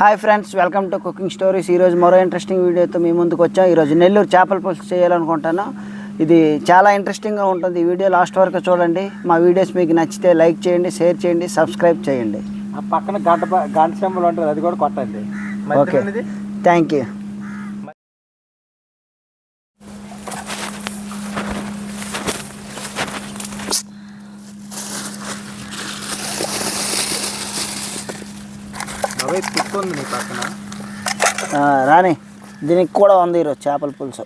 Hi friends welcome to cooking stories ఈరోజు మరో interesting వీడియోతో మీ ముందుకు వచ్చాం. ఈరోజు నెల్లూరు చేపల పులుసు చేయాలనుకుంటాను ఇది చాలా ఇంట్రెస్టింగ్గా ఉంటుంది. ఈ వీడియో లాస్ట్ వరకు చూడండి. మా వీడియోస్ మీకు నచ్చితే లైక్ చేయండి షేర్ చేయండి సబ్స్క్రైబ్ చేయండి. ఆ పక్కన గంట గంట సింబల్ ఉంటుంది అది కూడా కొట్టండి. ఓకే థ్యాంక్ యూ ఉంది నీ పక్కన? రాని దీనికి కూడా ఉంది ఈరోజు చేపల పులుసు.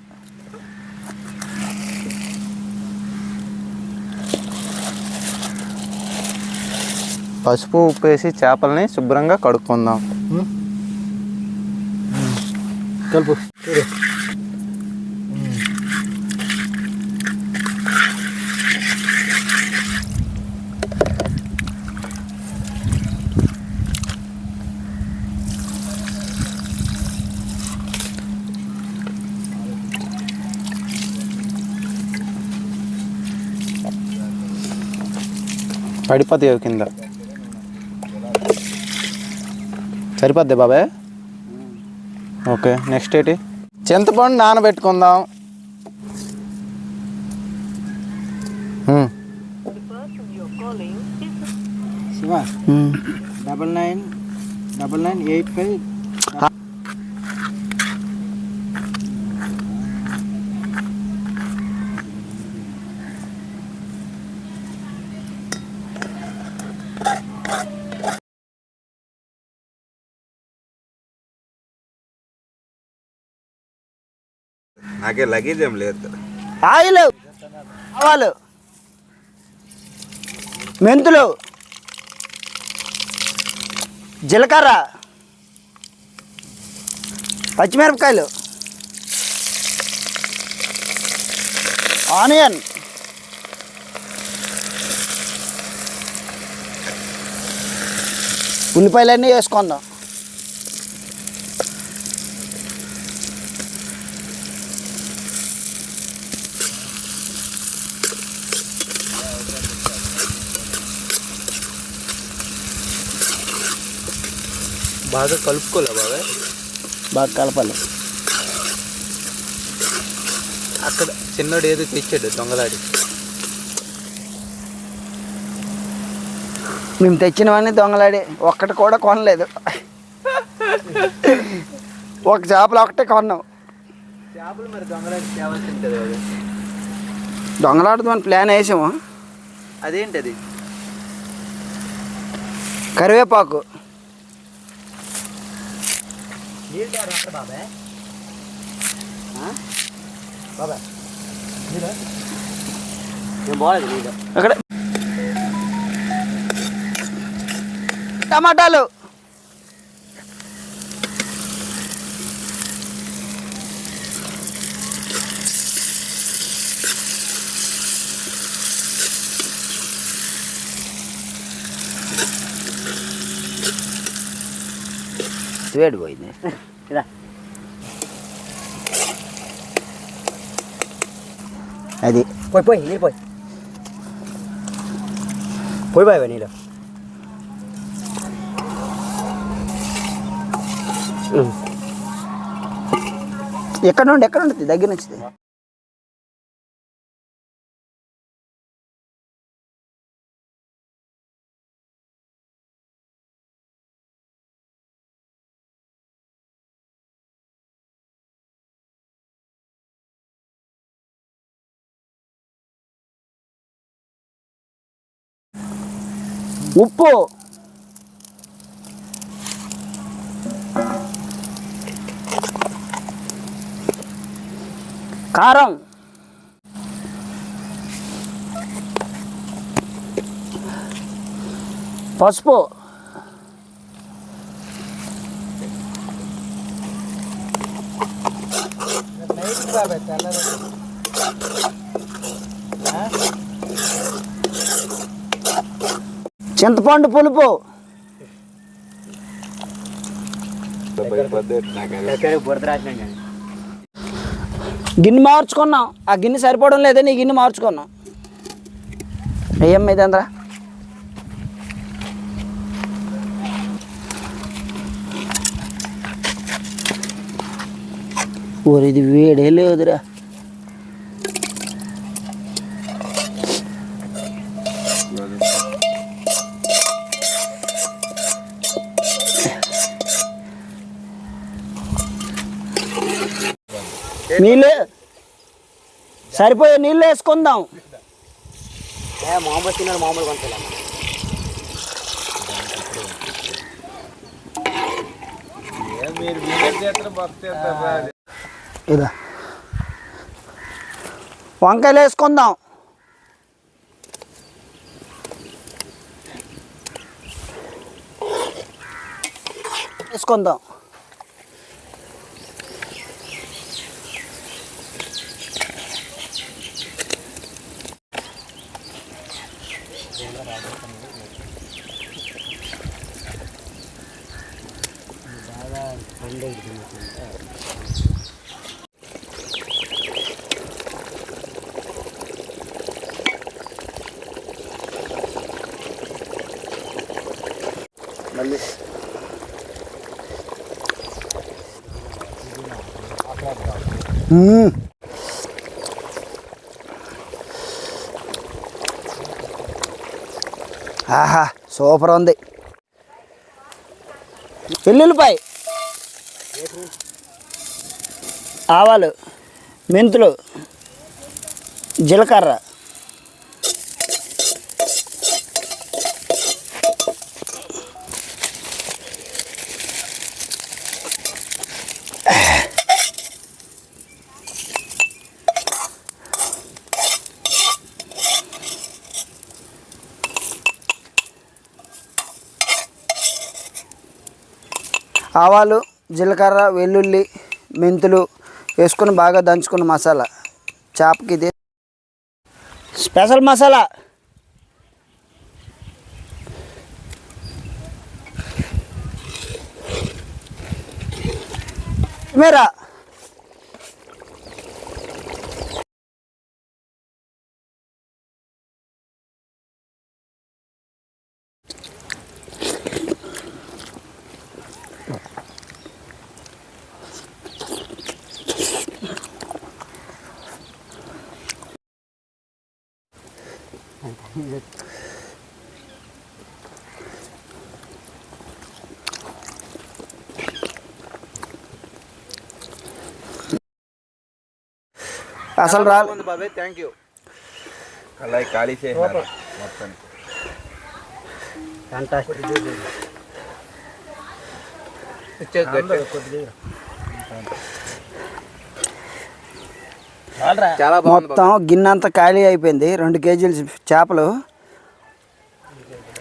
పసుపు ఉప్పు వేసి చేపల్ని శుభ్రంగా కడుక్కుందాం. కలుపు. పడిపోతాయి కింద. సరిపోద్ది బాబాయ్? ఓకే నెక్స్ట్ ఏంటి? చింతపండు నానబెట్టుకుందాం. Double nine double nine eight five నాకే లగేజ్ ఏం లేదు కదా. ఆయిల్. ఆవాలు. మెంతులు. జీలకర్ర. పచ్చిమిరపకాయలు. ఆనియన్. ఉల్లిపాయలన్నీ వేసుకుందాం. బాగా కలుపుకోలే బాబాయ్? బాగా కలపాలి. అక్కడ చిన్నోడు ఏదో తెచ్చాడు దొంగలాడి మేము తెచ్చినవన్నీ దొంగలాడి. ఒక్కటి కూడా కొనలేదు. ఒక చేపలు ఒకటే కొన్నాం. చేపలు మరి దొంగలాంటి తేవాల్సి ఉంటుంది అది దొంగలాడుదామని ప్లాన్ వేసాము. అదేంటి అది కరివేపాకు. నీళ్ళు అక్కడ బాబాయ్? బాబాయ్ బాగాలేదు నీళ్ళు. అక్కడ టమాటాలు. వేడి పోయింది. అది. పోయి పోయి నీళ్ళు పోయి. పోయి బాయ్ నీళ్ళు. ఎక్కడ నుండి ఎక్కడ ఉంటుంది దగ్గర నుంచి ఉప్పు కారం పసుపు బాబాయ్ తెల్లది చింతపండు పులుపు. గిన్నె మార్చుకున్నాం. ఆ గిన్నె సరిపోవడం లేదే నీ గిన్నె మార్చుకున్నాం. ఏం ఇదంద్ర ఓరి ఇది వేడే లేదురా. నీళ్ళు సరిపోయే నీళ్ళు వేసుకుందాం. ఏ మామూలు తిన్నాడు మామూలు కొంతలా ఇదా. వంకాయలు వేసుకుందాం. వేసుకుందాం. ఆహా సూపర్ ఉంది. వెల్లుల్లిపాయ. ఆవాలు మెంతులు జీలకర్ర. ఆవాలు జీలకర్ర వెల్లుల్లి మెంతులు వేసుకొని బాగా దంచుకున్న మసాలా. చేపకి ఇది. స్పెషల్ మసాలా. మేరా. అసలు రా బాబాయ్ థ్యాంక్ యూ అలా ఖాళీ చేసినారు మొత్తానికి. ఫ్యాంటాస్టిక్ చాలా బాగుంది మొత్తం గిన్నె అంతా ఖాళీ అయిపోయింది. రెండు కేజీలు చేపలు.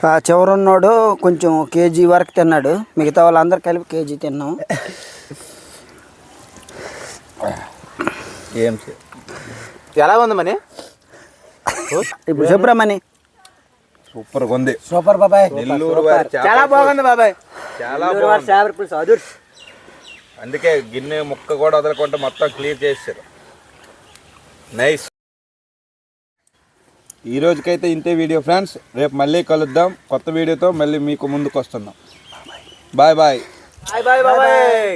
ఆ చివరున్నోడు కొంచెం కేజీ వరకు తిన్నాడు. మిగతా వాళ్ళందరూ కలిపి కేజీ తిన్నాం. ఏం ఎలా ఉంది మని? ఇప్పుడు సుబ్రహ్మణి సూపర్ ఉంది. సూపర్ బాబాయ్. నెల్లూరు వారి చేపల చాలా బాగుంది బాబాయ్. చాలా నెల్లూరు వారి బాగుంది. చేపల పులుసు. అదుర్స్ అందుకే గిన్నె ముక్క కూడా వదలకుండా మొత్తం క్లియర్ చేశారు. నైస్ ఈ రోజుకైతే ఇంతే వీడియో ఫ్రెండ్స్ రేపు మళ్ళీ కలుద్దాం. కొత్త వీడియోతో మళ్ళీ మీకు ముందుకు వస్తున్నాం బాయ్ బాయ్ బాయ్ బాయ్ బాబాయ్